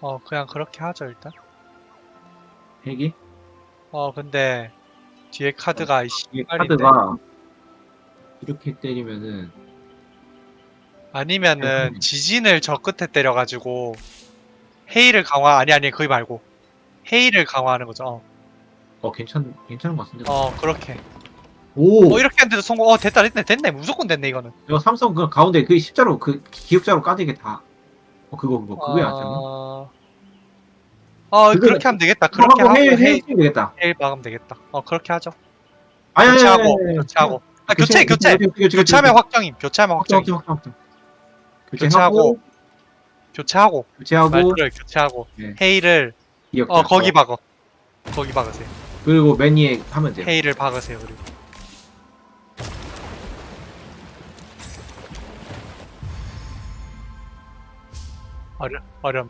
어 그냥 그렇게 하죠 일단 핵이 어 근데 뒤에 카드가 이게 빨인데. 카드가 이렇게 때리면은 아니면은 네. 지진을 저 끝에 때려가지고 헤이를 강화 아니 아니 거기 말고 헤이를 강화하는 거죠 어, 어 괜찮 괜찮은 것 같은데. 어 그렇게 오 어 이렇게 하는데도 성공 어 됐다 됐네 됐네 무조건 됐네 이거는 이거 삼성 그 가운데 그 십자로 그 기역자로 까지게 다. 어 그거 그거 그거야 아... 어... 어 그거는- 그렇게 하면 되겠다. 그렇게 하고 헤일 헤이 헤일 되겠다. 박으면 되겠다. 어 그렇게 하죠. 아니 아니 교체하고 아니, 아니. 교체하고. 아 교체 교체 교체. 교체하면 확정임. 교체하면 확정 확정임. 확정 확정. 교체하고 교체하고 교체하고. 말 교체하고. 들어요 교체하고. 네. 헤이를 기역자. 어 거기 박어. 거기 박으세요. 그리고 매니에 하면 돼요. 헤이를 박으세요 그리고 어려 어렴